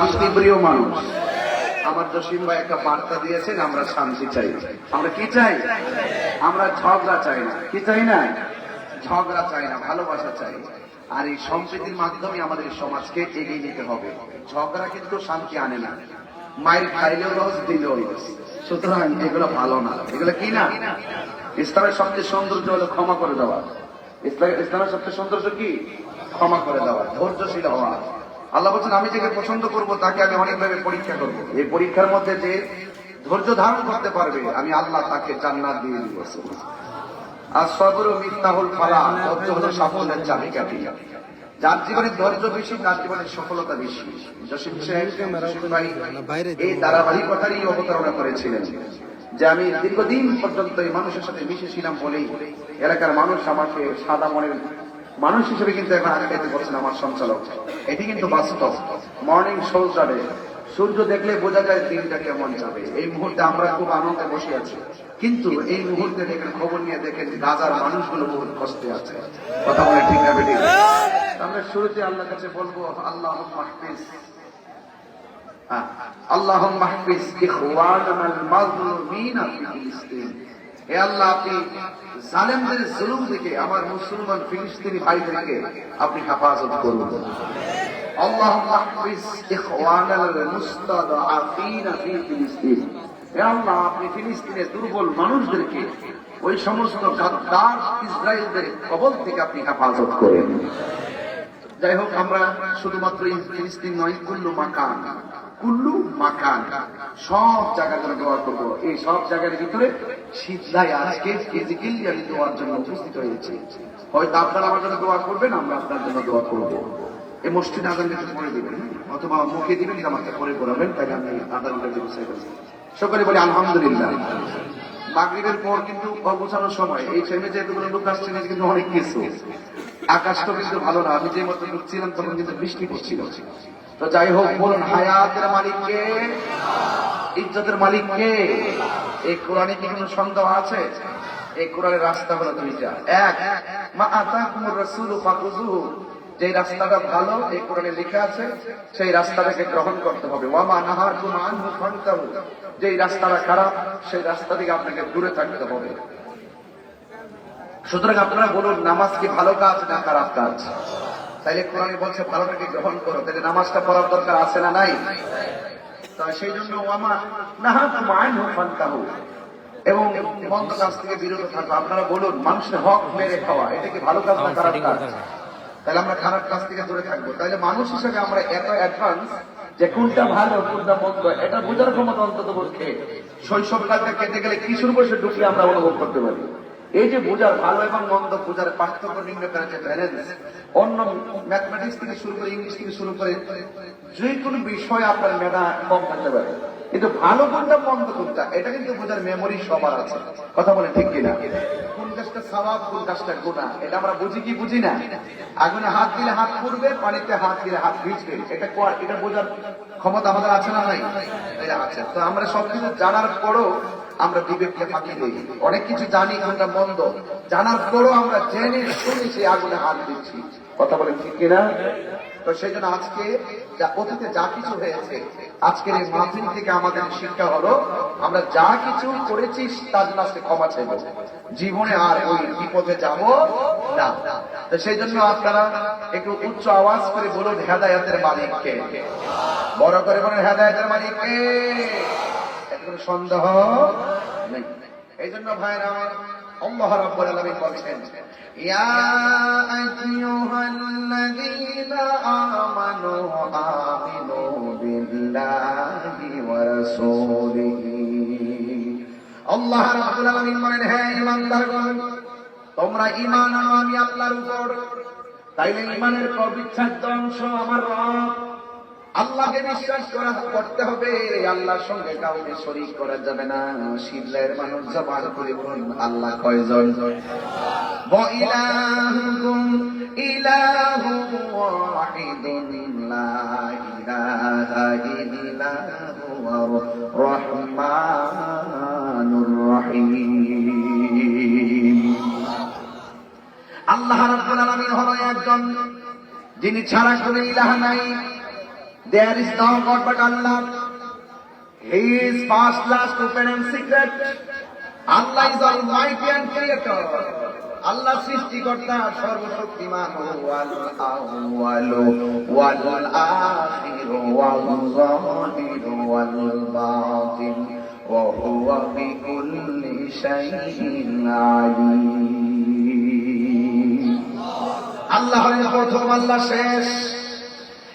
শান্তিপ্রিয় মানুষ, আমার জসিম ভাই একটা বার্তা দিয়েছেন, আমরা শান্তি চাই। আমরা কি চাই? আমরা ঝগড়া চাই না। কি চাই না? ঝগড়া চাই না, ভালোবাসা চাই। আর এই সম্প্রীতির মাধ্যমে আমাদের সমাজকে এগিয়ে নিতে হবে। ঝগড়া কিন্তু শান্তি আনে না। মায়ের খাইলেও রস, দিলেও সুতরাং এগুলো ভালো না। এগুলো কি না? ইসলামের সবচেয়ে সৌন্দর্য হলো ক্ষমা করে দেওয়া। ইসলাম ইসলামের সবচেয়ে সৌন্দর্য কি? ক্ষমা করে দেওয়া, ধৈর্যশীল হওয়া। আল্লাহ বলছেন, আমি যাকে পছন্দ করব, তাকে আমি অনেকভাবে পরীক্ষা করব। এই পরীক্ষার মধ্যে যে ধৈর্য ধারণ করতে পারবে, আমি আল্লাহ তাকে জান্নাত দিয়ে দিব। আর সবর মিথ্যাহুল ফালা ধৈর্য হলো সাফল্যের চাবিকাঠি। যার জীবনে ধৈর্য বেশি, তার জীবনে সফলতা বেশি। সাহেব ভাই এই ধারাবাহিকতারই অবতারণা করেছিলেন যে আমি দীর্ঘদিন পর্যন্ত এই মানুষের সাথে মিশেছিলাম বলেই এলাকার মানুষ আমাকে সাদা মনের মানুষ হিসেবে কিন্তু এখন আখ্যায়িত করছেন আমার সঞ্চালক। এটি কিন্তু বাস্তব। মর্নিং সোলজারে সূর্য দেখলে বোঝা যায় দিনটা কেমন যাবে। এই মুহূর্তে আমরা খুব আনন্দে বসে আছি। কিন্তু এই মুহূর্তে দেখেন খবর নিয়ে দেখেন গাজার মানুষগুলো বহুত কষ্টে আছে। কথা বলে ঠিক না বেটি আমরা শুরুতে আল্লাহর কাছে বলব আল্লাহ মাহফিজ হ্যাঁ, আল্লাহ মাহফিজ ইখওয়ানাল মাজলুমিনা ফি ফিলিস্তিন। হে আল্লাহ, আপনি জালেমদের জুলুম থেকে আমার মুসলমান ফিলিস্তিনি ফিলিস্তিনের দুর্বল মানুষদেরকে ওই সমস্ত কবল থেকে আপনি হেফাজত করেন। যাই হোক, আমরা শুধুমাত্র ফিলিস্তিন নয়, কুল্লু মাকান। কুল্লু মাকান সব জায়গার জন্য দোয়া করব। এই সব জায়গার ভিতরে শীতলাই আজকে ফিজিক্যালি আমি দোয়ার জন্য উপস্থিত হয়েছি। হয়তো আপনারা আমার জন্য দোয়া করবেন, আমরা আপনার জন্য দোয়া করব। এই মসজিদ আদান একটু করে দিবেন অথবা মুখে দিবেন আমাকে পরে করাবেন তাই আমি আদানটা ব্যবসায় করছি সকলে বলি, আলহামদুলিল্লাহ। মাগরিবের পর কিন্তু অগোছানোর সময়। এই টাইমে যেহেতুগুলো লোক আসছেন কিন্তু অনেক কিছু। আকাশটা কিন্তু ভালো না। আমি যে মতো ঢুকছিলাম, তখন কিন্তু বৃষ্টি পড়ছিল। তো যাই হোক বলুন, হায়াতের মালিককে, ইজ্জতের মালিককে, এই কোরআনে কি কোনো সন্দেহ আছে? এই কোরআনের রাস্তা হলো দুইটা। এক, মা আতাকুমুর রাসূলু ফাকুযুহু যে রাস্তাটা ভালো, এই কোরআনে লেখা আছে, সেই রাস্তাটাকে গ্রহণ করতে হবে। ওয়ামা নাহাকুম আনহু ফান্তাহু। যে রাস্তাটা খারাপ, সেই রাস্তা থেকে আপনাকে দূরে থাকতে হবে। সুতরাং আপনারা বলুন, নামাজ কি ভালো কাজ না খারাপ কাজ? তাইলে কোরআনে বলছে ভালোটাকে গ্রহণ করো। তাহলে নামাজটা পড়ার দরকার আছে না নাই? সেই জন্য ওয়ামা নাহাকুম আনহু ফান্তাহু। এবং মন্দ কাজ থেকে বিরত থাকো। আপনারা বলুন, মানুষের হক মেরে খাওয়া, এটা কি ভালো কাজ না খারাপ কাজ? তাহলে আমরা খারাপ কাজ থেকে দূরে থাকব। তাহলে মানুষ হিসেবে আমরা এত অ্যাডভান্স যে কোনটা ভালো, কোনটা মন্দ, এটা বোঝার ক্ষমতা অন্তত পক্ষে শৈশব কালটা কেটে গেলে কিশোর বয়সে ঢুকলে আমরা অনুভব করতে পারি। এই যে বোঝার ভালো এবং মন্দ বোঝার পার্থক্য নির্ণয় করার যে ব্যালেন্স অন্য ম্যাথমেটিক্স থেকে শুরু করে ইংলিশ থেকে শুরু করে যে কোনো বিষয়ে আপনার মেধা কম থাকতে পারে। কিন্তু ভালো কোনটা, মন্দ কোনটা, এটা কিন্তু বোঝার মেমোরি সবার আছে। কথা বলে ঠিক কিনা? কোন কাজটা স্বভাব, কোন কাজটা গুণা, এটা আমরা বুঝি কি বুঝি না? আগুনে হাত দিলে হাত পড়বে, পানিতে হাত দিলে হাত ভিজবে। এটা এটা বোঝার ক্ষমতা আমাদের আছে না নাই? আছে তো আমরা সবকিছু জানার পরও আমরা বিবেককে ফাঁকি দিই অনেক কিছু জানি, আমরা মন্দ। জানার পরও আমরা জেনে শুনে সেই আগুনে হাত দিচ্ছি। কথা বলেন ঠিক কিনা? তো সেই জন্য আজকে যা অতীতে যা কিছু হয়েছে, আজকের এই মাহফিল থেকে আমাদের শিক্ষা হলো, আমরা যা কিছু করেছি, তার জন্য আজকে ক্ষমা চাইব। জীবনে আর ওই বিপদে যাব না। তো সেই জন্য আপনারা একটু উচ্চ আওয়াজ করে বলুন, হেদায়াতের মালিককে। বড় করে বলুন, হেদায়াতের মালিককে। কোনো সন্দেহ এই জন্য ভাইরা আমার আল্লাহ রাব্বুল বলছেন তোমরা আনো আমি আপনার উপর। তাইলে ঈমানের পবিত্র অংশ আমার রব। আল্লাহকে বিশ্বাস করা করতে হবে আল্লাহর সঙ্গে কাউকে শরীক করা যাবে না শিবলের মানুষ জবান করে বলুন আল্লাহ কয়জন وإلهكم إله واحد لا إله إلا هو الرحمن الرحيم আল্লাহ রাব্বুল আলামিন হলো একজন যিনি ছাড়া কোনো ইলাহ নাই There is no God but Allah. He is last, open and secret. Allah is almighty and creator. আল্লাহ সৃষ্টিকর্তা সর্বশক্তিমান ওয়াল আউয়ালু ওয়াল আখিরু ওয়াল যাহিরু ওয়াল বাতিন ওয়া হুয়া বিকুল্লি শাইইন আলীম আল্লাহ হলেন প্রথম আল্লাহ শেষ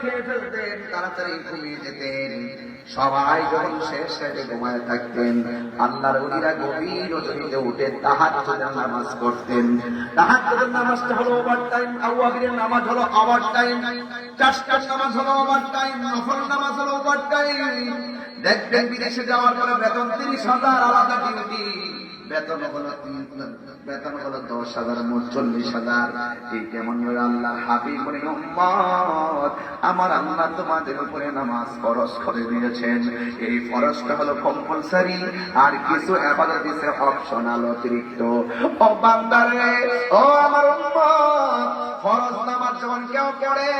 খেয়ে ফেলতেন, তাড়াতাড়ি যেতেন। সবাই যখন শেষ সাইডে ঘুমায় থাকতেন, আল্লাহর গভীর রজনীতে উঠে তাহার নামাজ করতেন তাহার নামাজটা হলো ওভার টাইম আউয়াবিরের নামাজ হলো ওভার টাইম হলো টাইম নামাজ হলো ওভার টাইম দেখবেন বিদেশে যাওয়ার পরে বেতন তিরিশ হাজার, আলাদা ডিউটি বেতন বেতন দশ হাজার চল্লিশ হাজার। এই কেমন করে আল্লাহ বলে আমার আল্লাহ তোমাদের উপরে নামাজ ফরজ করে দিয়েছেন। এই ফরজটা হলো কম্পালসারি আর কিছু আবাদত দিছে অপশনাল অতিরিক্ত। ও ও আমার ফরজ নামাজ যখন কেউ পড়ে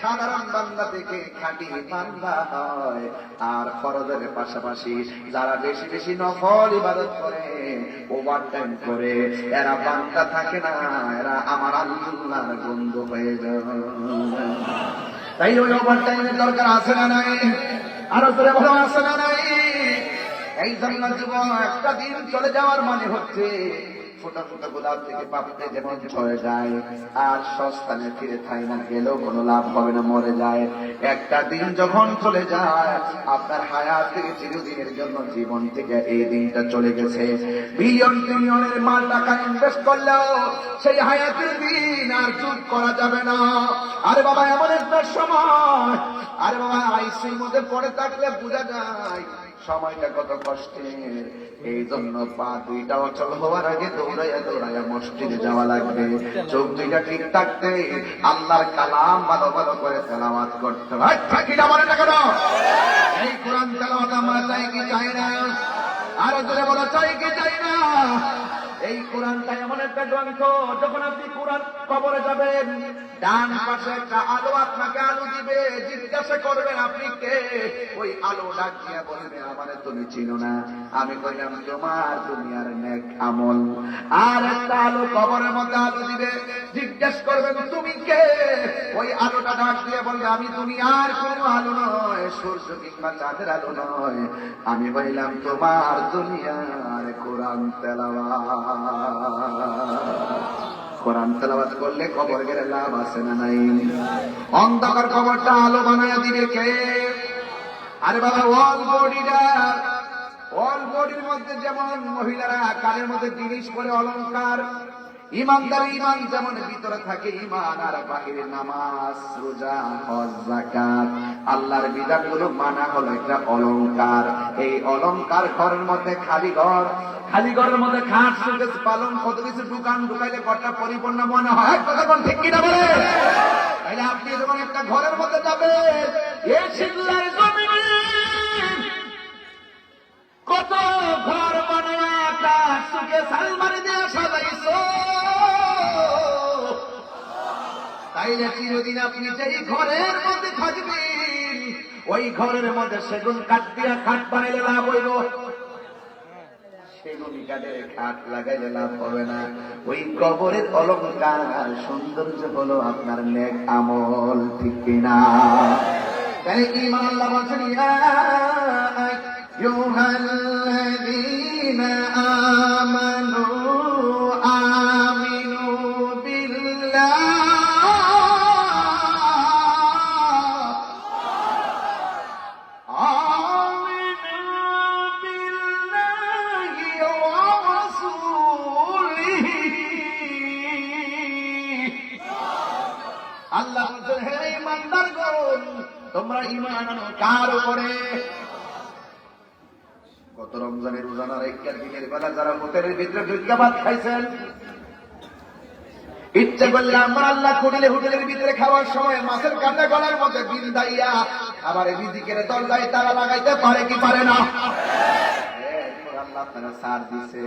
সাধারণ বান্দা থেকে খাঁটি বান্দা হয়। আর ফরজের পাশাপাশি যারা বেশি বেশি নফল ইবাদত করে ওভার টাইম করে, এরা বান্দা থাকে না, এরা আমার আল্লাহর বন্ধু হয়ে যায়। তাই ওই ওভার টাইমের দরকার আছে না নাই? আরও জোরে ভালো আছে না নাই? এই জন্য জীবন একটা দিন চলে যাওয়ার মানে হচ্ছে ফোটা ফোটা গোলাপ থেকে পাপড়ে যেমন ছয়ে যায়, আর সস্তানে ফিরে থাই না গেলেও কোনো লাভ হবে না, মরে যায়। একটা দিন যখন চলে যায়, আপনার হায়াত থেকে চিরদিনের জন্য জীবন থেকে এই দিনটা চলে গেছে। বিলিয়ন ট্রিলিয়নের মাল টাকা ইনভেস্ট করলেও সেই হায়াতের দিন আর চুপ করা যাবে না। আরে বাবা, এমন একটা সময়। আরে বাবা, আইসির মধ্যে পড়ে থাকলে বোঝা যায় সময়টা কত কষ্টের এই জন্য পা দুইটা অচল হওয়ার আগে দৌড়াইয়া দৌড়াইয়া মসজিদে যাওয়া লাগবে। চোখ দুইটা ঠিক থাকতে আল্লাহর কালাম ভালো ভালো করে তেলাওয়াত করতে হবে। না এই কোরআন আমরা চাই কি চাই না? আরও জোরে বলো, চাই কি চাই না? এই কোরআনটা এমন একটা গ্রন্থ, যখন আপনি কোরআন কবরে যাবেন, ডান পাশে একটা আলো আপনাকে আলো দিবে, জিজ্ঞাসা করবেন, আপনি কে? ওই আলো ডাক দিয়ে বলবে, আমার তুমি চিনো না। আমি কইলাম, তোমার দুনিয়ার নেক আমল। আর একটা আলো কবরের মধ্যে আলো দিবে, জিজ্ঞাসা করবেন, তুমি কে? ওই আলোটা ডাক দিয়ে বলবে, আমি দুনিয়ার কোনো আলো নয়, সূর্য কিংবা চাঁদের আলো নয়। আমি বললাম তোমার দুনিয়ার কোরআন তেলাওয়া কোরআন তেলাবাত করলে কবর গেলে লাভ আছে না নাই? অন্ধকার কবরটা আলো বানায় দিবে কে? আরে বাবা ওয়াল বডিটা ওয়াল বডির মধ্যে যেমন মহিলারা কানের মধ্যে জিনিস পরে অলংকার ইমানদার ইমান যেমন ভিতরে থাকে ইমান আর বাহিরে নামাজ, রোজা, হজ, যাকাত। আল্লাহর বিধানগুলো মানা হলো একটা অলংকার। এই অলংকার ঘরের মধ্যে খালি ঘর, খালি ঘরের মধ্যে খাট, সুকেশ পালন কত কিছু দোকান ঢুকাইলে ঘরটা পরিপূর্ণ মনে হয়। কথা ঠিক কিনা বলে? তাইলে আপনি যখন একটা ঘরের মধ্যে যাবেন, এ সিল্লার জমিনে কত ঘর বানায় কাঠ সুকে সালমারি দিয়ে তাইলে চিরদিন আপনি যেই ঘরের মধ্যে থাকবেন, ওই ঘরের মধ্যে সেগুন কাঠ দিয়া খাট বানাইলে লাভ হইব। সৌন্দর্য হলো আপনার নেক আমল, ঠিক কিনা ইমান আল্লাহ বলছেন হে ইমানদারগণ তোমরা কার উপরে? গত রমজানের রোজানার একটার দিনের বেলা যারা হোটেলের ভিতরে দুর্গাবাদ খাইছেন, ইচ্ছে করলে আমার আল্লাহ হোটেলে হোটেলের ভিতরে খাওয়ার সময় মাছের কাটা গলার মধ্যে বিল দাইয়া, আবার বিদিকের দরজায় তারা লাগাইতে পারে কি পারে না? আল্লাহ আপনারা সার দিছে।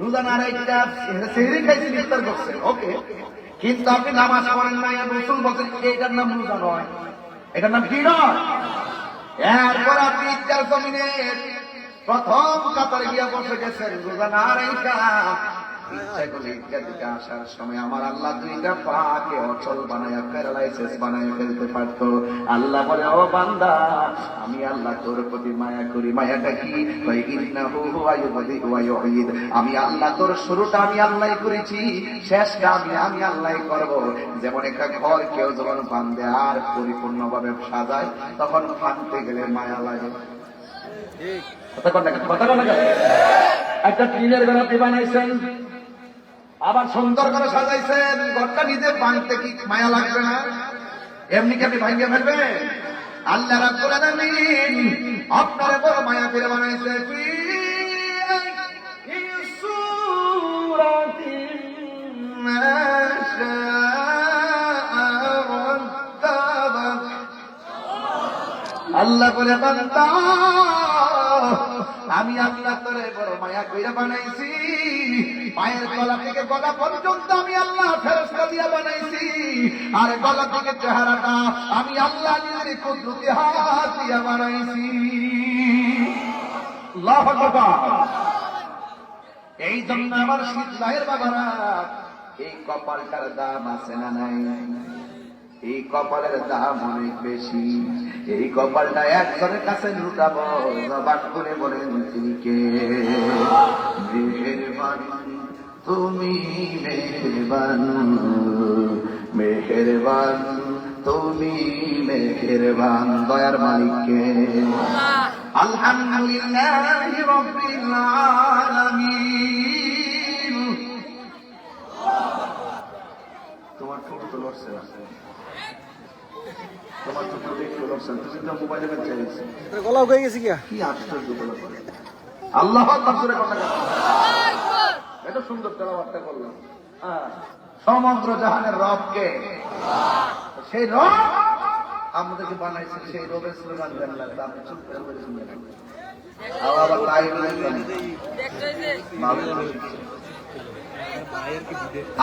রোজানার একটা সেহরি খাইছেন ইফতার করছেন ওকে, কিন্তু আপনি নামাজ পড়েন আর রসুল বলছেন এটার নাম রোজা নয়। এটার নাম কি নয় এরপর আপনি জমিনের প্রথম কাতারে গিয়া বসে গেছেন রোজা না রেখা আমি আল্লাহ তোর হুয়া শুরুটা আমি আল্লাহ করেছি শেষটা আমি আমি আল্লাহ করব যেমন একটা ঘর কেউ যখন বান্ধে আর পরিপূর্ণভাবে সাজায় তখন ভাঙতে গেলে মায়া লাগে কথা কথা? একটা ঘর আপনি বানাইছেন আবার সুন্দর করে সাজাইছেন। ঘরটা নিজে ভাঙতে কি মায়া লাগবে না? এমনি কি আপনি ভাঙিয়ে ফেলবে? আল্লাহ আপনার বড় মায়া ফিরে বানাইছে। আল্লাহ বলে, বান্দা! আমি আল্লাহ তোরে বড় মায়া কইরা বানাইছি। পায়ের গলা থেকে গলা পর্যন্ত আমি আল্লাহ ফেরস্তা দিয়া বানাইছি। আর গলা থেকে চেহারাটা আমি আল্লাহ নিজের কুদরতি হাত দিয়া বানাইছি। এই জন্য আমার শীতলাহের বাবারা, এই কপালটার দাম আছে না নাই? এই কপালের দাম অনেক বেশি। এই কপালটা একজনের কাছে লুটাবো জবান করে বলেন তিনি কে? মেহেরবান তুমি মেহেরবান মেহেরবান তুমি মেহেরবান দয়ার মালিককে আলহামদুলিল্লাহ রব্বিল আলামিন তোমার ঠোঁট তো লড়ছে না তোমার তো তো মোবাইলে বেঁচে গলা হয়ে গেছে কি কি আশ্চর্য বলে আল্লাহ তাফসিরে কথা কথা এটা সুন্দর তেলাওয়াতটা করলাম। সমগ্র জাহানের রবকে। সেই রব আমাদেরকে বানাইছে সেই রবের স্লোগান দেন লাগবে। আপনি চুপ করে আবার তাই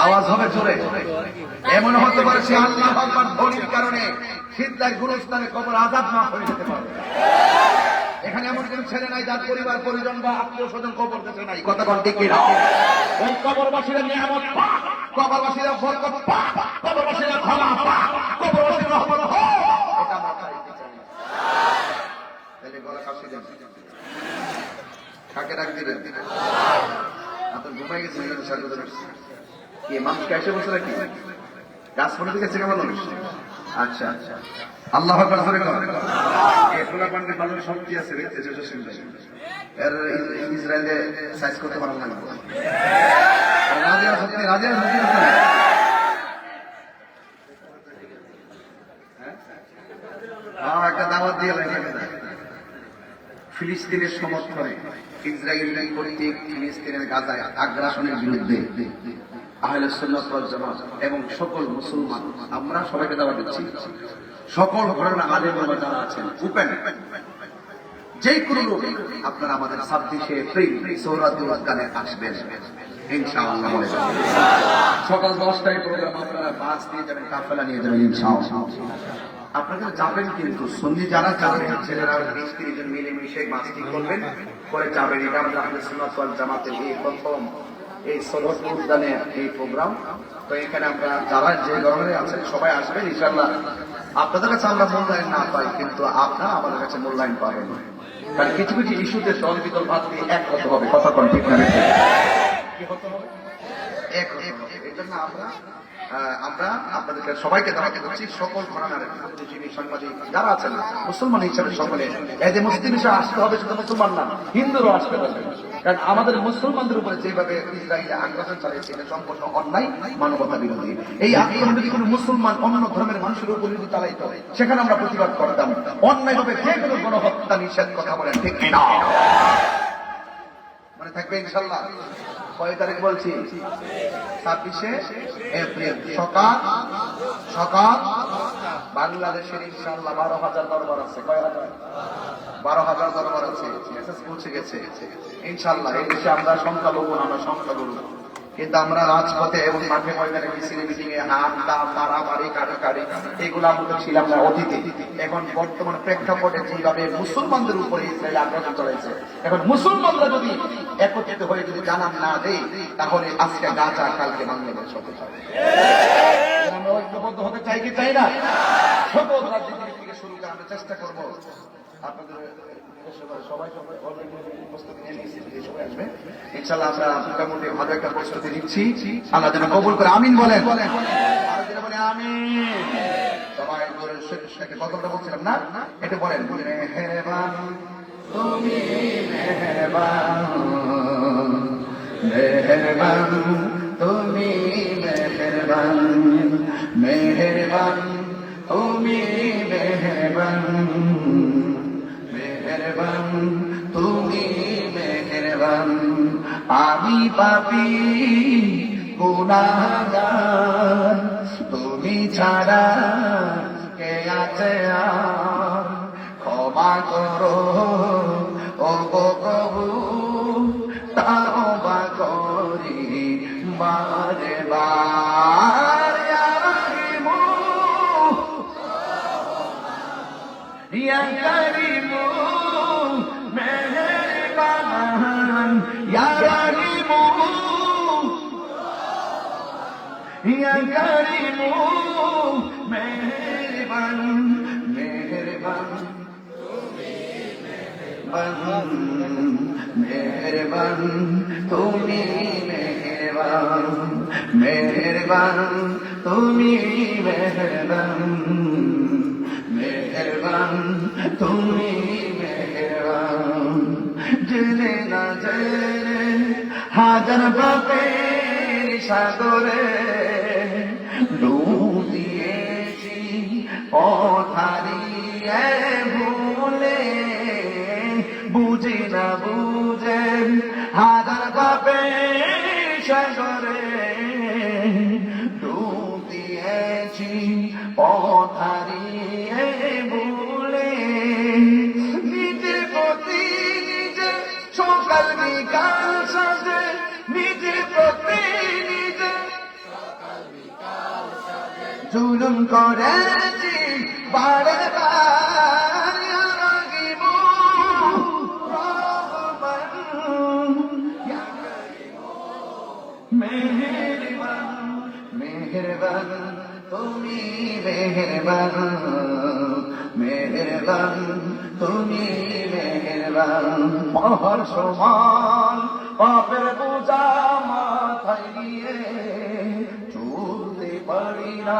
আওয়াজ হবে জোরে। এমন হতে পারে সে আল্লাহ ধ্বনির কারণে সিদ্ধার গুরুস্থানে কবর আজাদ মাফ হয়ে যেতে পারে এখানে এমন কোন ছেলে নাই যার পরিবার, পরিজন বা আত্মীয় স্বজন কবর দেশে নাই। কথা কন ঠিক কিনা? ওই কবরবাসীরা নিয়ামত কবরবাসীরা বরকত কবরবাসীরা ক্ষমা কবরবাসীরা রহমত এটা না। তাহলে গলা কাশি দেন। কাকে ডাক দিবেন আপনার ঘুমাই গেছে কি মানুষকে এসে বসে নাকি? গাছ ফোনে থেকে মানুষ? আচ্ছা আচ্ছা। আল্লাহ শক্তি আছে? এর ইসরায়েলে সাইজ করতে পারলাম না। রাজা হ্যাঁ? একটা দিয়ে ফিলিস্তিনের সমর্থনে ইসরায়েল কর্তৃক ফিলিস্তিনের গাজায় আগ্রাসনের বিরুদ্ধে আহলে সুন্নাত ওয়াল জামাত এবং সকল মুসলমান, আমরা সবাইকে দাওয়াত দিচ্ছি। সকল ঘটনা আলেম ওলামা যারা আছেন ওপেন যে কোনো লোক আপনারা আমাদের ছাব্বিশে এপ্রিল সৌরাতুল গানে আসবেন। সকাল দশটায় আপনারা নিয়ে যাবেন নিয়ে যাবেন আপনারা যাবেন কিন্তু যারা যাবেন করবেন। করে যাবেন, এটা আমাদের জামাতের এই প্রথম এই সদর উদ্যানে এই প্রোগ্রাম। তো এখানে আমরা যারা যে ধরনের আছেন সবাই আসবেন ইনশাল্লাহ আপনাদের কাছে আমরা মূল্যায়ন না পাই কিন্তু আপনারা আমাদের কাছে মূল্যায়ন পাবেন। কারণ কিছু কিছু ইস্যুতে দল বিদল ভাত দিয়ে এক হতে হবে কথা কোন ঠিক না এক আমরা আমরা আপনাদেরকে সবাইকে দাঁড়াতে করছি সকল ঘরানার বুদ্ধিজীবী সাংবাদিক যারা আছেন মুসলমান হিসাবে সকলে। এই যে মুসলিম হিসাবে আসতে হবে শুধু মুসলমান না হিন্দুরও আসতে হবে কারণ আমাদের মুসলমানদের উপরে যেভাবে ইসরায়েল আগ্রাসন চালিয়েছে, এটা সম্পূর্ণ অন্যায় মানবতা বিরোধী। এই আক্রমণ যদি কোনো মুসলমান অন্য ধর্মের মানুষের উপর যদি চালাইত, সেখানে আমরা প্রতিবাদ করতাম। অন্যায়ভাবে যে কোনো গণহত্যা নিষেধ কথা বলেন, ঠিক না মানে থাকবে ইনশাল্লাহ? কয় তারিখ বলছি? ছাব্বিশে এপ্রিল। সকাল সকাল বাংলাদেশের ইনশাল্লাহ বারো হাজার দরবার আছে। কয় হাজার? বারো হাজার দরবার আছে। মেসেজ পৌঁছে গেছে। ইনশাল্লাহ এই দেশে আমরা সংখ্যালঘু, আমরা সংখ্যাগুরু। কিন্তু আমরা রাজপথে এবং মাঠে ময়দানে মিছিল মিটিং এ হাত দাম মারামারি কাটাকারি এগুলো আমরা ছিলাম না অতীতে। এখন বর্তমান প্রেক্ষাপটে যেভাবে মুসলমানদের উপরে ইসরায়েল আক্রমণ চলেছে এখন মুসলমানরা যদি একত্রিত হয়ে যদি জানান না দেয় তাহলে আজকে গাজা কালকে বাংলাদেশ হতে চাবে আমরা ঐক্যবদ্ধ হতে চাই কি চাই না? থেকে শুরু করে আমরা চেষ্টা করব। আপনাদের সবাই প্রস্তুতি নিয়ে নিয়েছি, আসবে। আমরা মোটামুটি ভালো একটা প্রস্তুতি যেন করে আমিন কথাটা বলছিলাম না? এটা বলেন। তুমি তুমি মেহেরবান। তুমি মেহেরবান মেহেরবান, তুমি মেহেরবান। আমি পাপি গুনাহগার তুমি ছাড়া কে আছে আর? ক্ষমা করো ও মেহেরবান মেহেরবান মেহরবান, তুমি মেহরবান মেহরবান, তুমি মেহরবান মেহরবান, তুমি মেহরবান। জেনে না জেনে হাজার বাপের সাগরে ডুব দিয়েছি পথারিয়ে ভুলে বুঝি না বুঝে হাজার পাপে সাগরে ডুব দিয়েছি পথারিয়ে ভুলে নিজে প্রতি নিজে সকাল বিকাল জুলুম মেহেরবান মহর সমান পাপের পূজা মাথায় নিয়ে চলতে পারি না।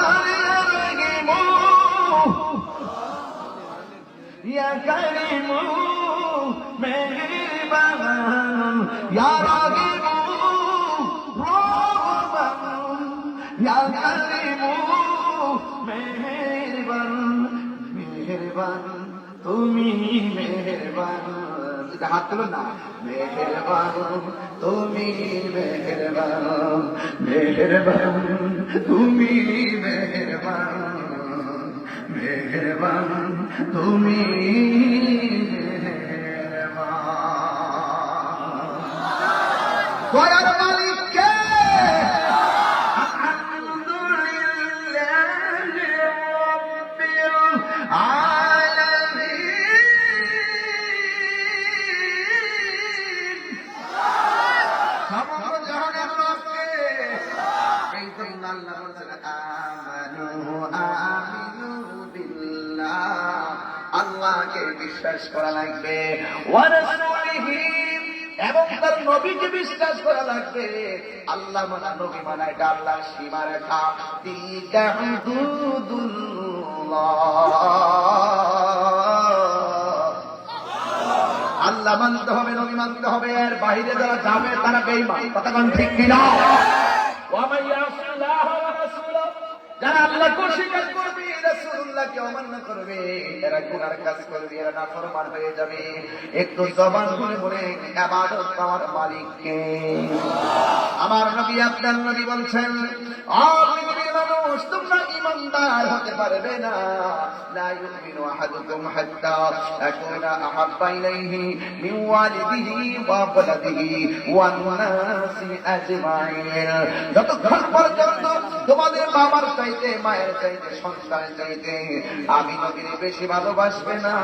হাত তুলো না মেহরবান তুমি মেহরবান মেহরবান তুমি মেহরবান। মেহরবান তুমি বিশ্বাস করা লাগবে। এবং তার নবীকে বিশ্বাস করা লাগবে। আল্লাহ মানা, নবী মানা, এটা আল্লাহর সীমা রেখা। আল্লাহ মানতে হবে, নবী মানতে হবে। এর বাইরে যারা যাবে, তারা কতক্ষণ ঠিক কিনা? ওয়া রাসূলাহ, যারা আল্লাহকে অস্বীকার করবে রাসূলুল্লাহকে অমান্য করবে। এরা গুনার কাজ করবে এরা নাফরমান হয়ে যাবে। একটু জবান খুলে বলে ইবাদত পাওয়ার মালিককে। আমার নবী আপনার নবী বলছেন পৃথিবীর মানুষ, তোমরা ইমানদার হতে পারবে না। যতক্ষণ পর্যন্ত তোমাদের বাবার চাইতে, মায়ের চাইতে সন্তান চাইতে আমি নবীর বেশি ভালোবাসবে না,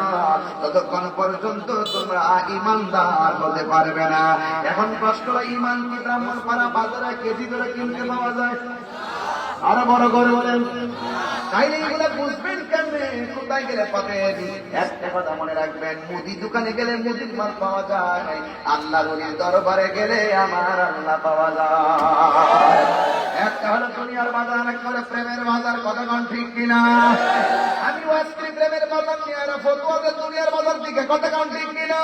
ততক্ষণ পর্যন্ত তোমরা ইমানদার হতে পারবে না। এখন প্রশ্ন, ইমান কি ব্রাহ্মণ পাড়া বাজারে, কেজি ধরে কিনতে পাওয়া যায়? আরও বড় করে বলেন। কথা মনে রাখবেন দোকানে গেলে মাল পাওয়া যায় আল্লাহ দরবারে গেলে আমার আল্লাহ পাওয়া যায়। একটা হলো দুনিয়ার বাজার একটা প্রেমের বাজার কতক্ষণ ঠিক কিনা? আমি প্রেমের বাজার নিয়ে আর ফতুয়াদের দুনিয়ার বাজার দিকে কতক্ষণ ঠিক কিনা?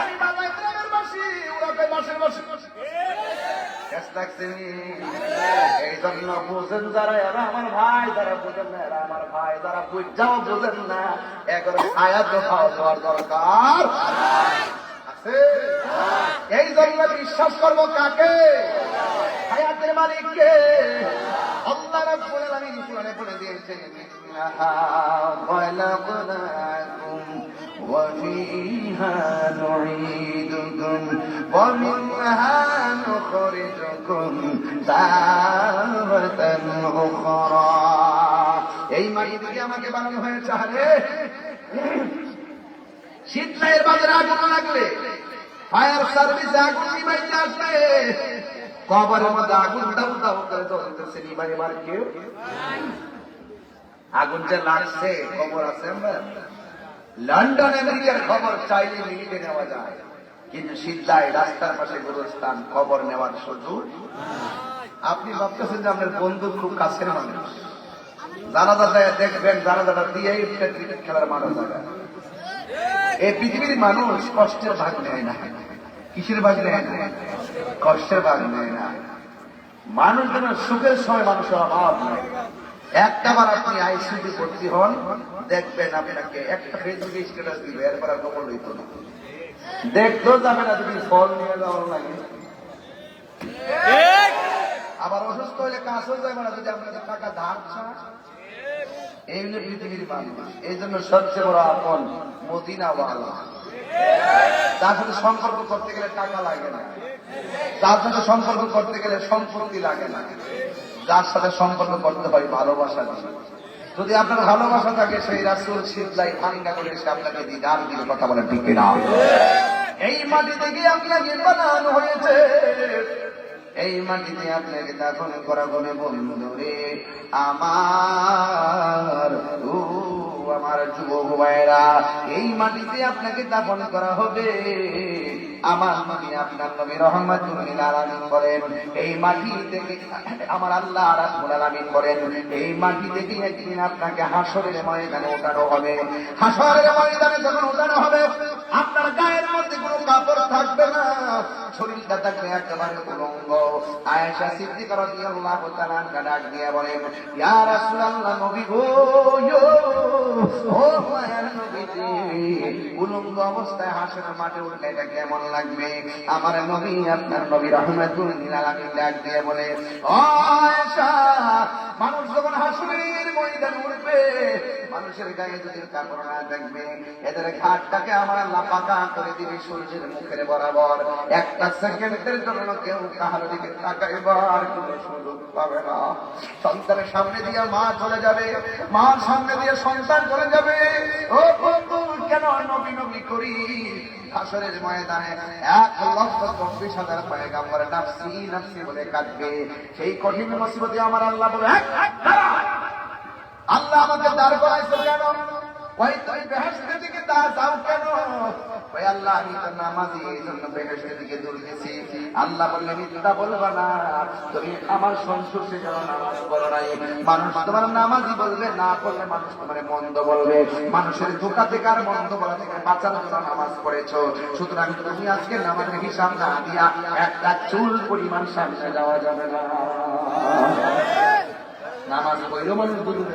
আমি বাজার প্রেমের বাসি ওরা বাসের বাসি। এই জন্য বুঝেন যারা, এরা আমার ভাই, যারা বুঝেন না, এরা আমার ভাই, যারা বুঝাও বুঝেন না, একবার আয়াত খাওয়া দেওয়ার দরকার। আছে? এই জন্য বিশ্বাস করব কাকে? হায়াতের মালিককে। আল্লাহ রাব্বুল আলামিন কোরআনে বলে দিয়েছেন وفيها نعيدكم ومنها نخرجكم تارة أخرى এই মাটি থেকে আমাকে বানানো হয়েছে আরে শীতলাইয়ের বাজারে আগুন লাগলে ফায়ার সার্ভিসে আগুন নিবাইতে আসলে কবরের মধ্যে আগুন দাউ দাউ করে জ্বলতেছে নিবাইবার কেউ আগুন যে লাগছে খবর আছে আমরা লন্ডন, আমেরিকার খবর চাইলে মিনিটে নেওয়া যায়। কিন্তু সিদ্ধায় রাস্তার পাশে গুরুস্থান, খবর নেওয়ার সুযোগ আপনি ভাবতেছেন যে আপনার বন্ধু খুব কাছের মানুষ। জানাজা যায় দেখবেন জানাজাটা দিয়েই ক্রিকেট খেলার মাঠে যাবে এই পৃথিবীর মানুষ কষ্টের ভাগ নেয় না। কিসের ভাগ নেয় না? কষ্টের ভাগ নেয় না। মানুষ যেন সুখের সময় মানুষের অভাব নেই একটা বার আপনি আইসিডি ভর্তি হন, দেখবেন আপনাকে একটা ফেসবুকে স্ট্যাটাস দিবে, এরপর আর কবল হইত না। দেখতেও যাবে না যদি ফল নিয়ে যাওয়ার লাগে। আবার অসুস্থ হলে কাছেও যাবে না যদি আপনাদের টাকা ধার চান। এই হলো পৃথিবীর মানুষ। এই জন্য সবচেয়ে বড় আপন মদিনাওয়ালা। তার সাথে সম্পর্ক করতে গেলে টাকা লাগে না। তার সাথে সম্পর্ক করতে গেলে সম্পত্তি লাগে না। যার সাথে সম্পর্ক করতে হয় ভালোবাসা দিয়ে। যদি আপনার ভালোবাসা থাকে, সেই রাসুল শীতলাই ভাঙ্গা করে সে আপনাকে দিদার দিয়ে কথা বলে ঠিক না এই মাটি থেকে আপনাকে বানানো হয়েছে? এই মাটিতে আপনাকে দাফন করা বলে বন্ধু রে, আমার, ও আমার যুবক ভাইরা এই মাটিতে আপনাকে দাফন করা হবে। আমার নবী আপনার নবী রহমাতুল আলামিন বলেন, এই মাটি থেকে আমার আল্লাহ রাসুল আলামিন করেন এই মাটি থেকে একদিন আপনাকে হাসরের ময়দানে ওঠানো হবে। হাসরের ময়দানে যখন ওঠানো হবে, আপনার গায়ের মধ্যে কোনো কাপড় থাকবে না। শরীরটা থাকবে একেবারে উলঙ্গ। আয়েশা সিদ্দিকা রাদিয়াল্লাহু তাআলা আনহা ডাক দিয়ে বলেন, ইয়া রাসূলুল্লাহ, নবী গো ও মায়ের নবীজি, উলঙ্গ অবস্থায় হাসের মাঠে উঠলে এটা কেমন লাগবে? আমার নবী, আপনার নবী রহমাতুল আলামিন ডাক দিয়ে বলে, ও মানুষ যখন হাসরের ময়দানে উঠবে, মানুষের গায়ে যদি কাপড় না থাকবে, এদের ঘাটটাকে আমার আল্লাহ পাকা করে দিবে সূর্যের মুখের বরাবর একটা সেকেন্ডের জন্য কেউ কাহার দিকে তাকাইবার কোনো সুযোগ পাবে না। সন্তানের সামনে দিয়ে মা চলে যাবে, মার সামনে দিয়ে সন্তান চলে যাবে। ও বন্ধু, কেন নবী নবী করি? মুসিবতে আমার আল্লাহ আমাকে দাঁড় করাইছে কেন? ওই তুমি বেহেশতের দিকে তা যাও কেন? ওই আল্লাহ, আমি জন্য দিকে আল্লাহ বললে মানুষ তোমার না মানুষ তোমার বলবে। মানুষের ধোকা থেকে আর মন্দ বলা থেকে বাঁচার জন্য নামাজ পড়েছো। সুতরাং তুমি আজকে নামাজের হিসাব না দিয়া একটা চুল পরিমাণ সামনে যাওয়া যাবে না। নামাজ পড়লেও মানুষ বুঝবে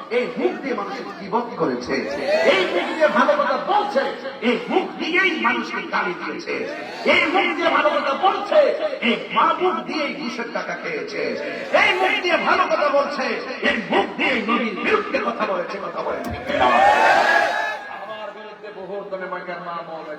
এই মুখ দিয়ে মানুষের জীবন করেছে? এই মুখ দিয়ে ভালো কথা বলছে, এই মুখ দিয়েই মানুষকে গালি দিয়েছে। এই মুখ দিয়ে ভালো কথা বলছে, এই মা মুখ দিয়ে ঘুষের টাকা খেয়েছে। এই মুখ দিয়ে ভালো কথা বলছে, এই মুখ দিয়ে নবীর বিরুদ্ধে কথা বলেছে, কথা বলেন আমার বিরুদ্ধে বহু মা মৌলে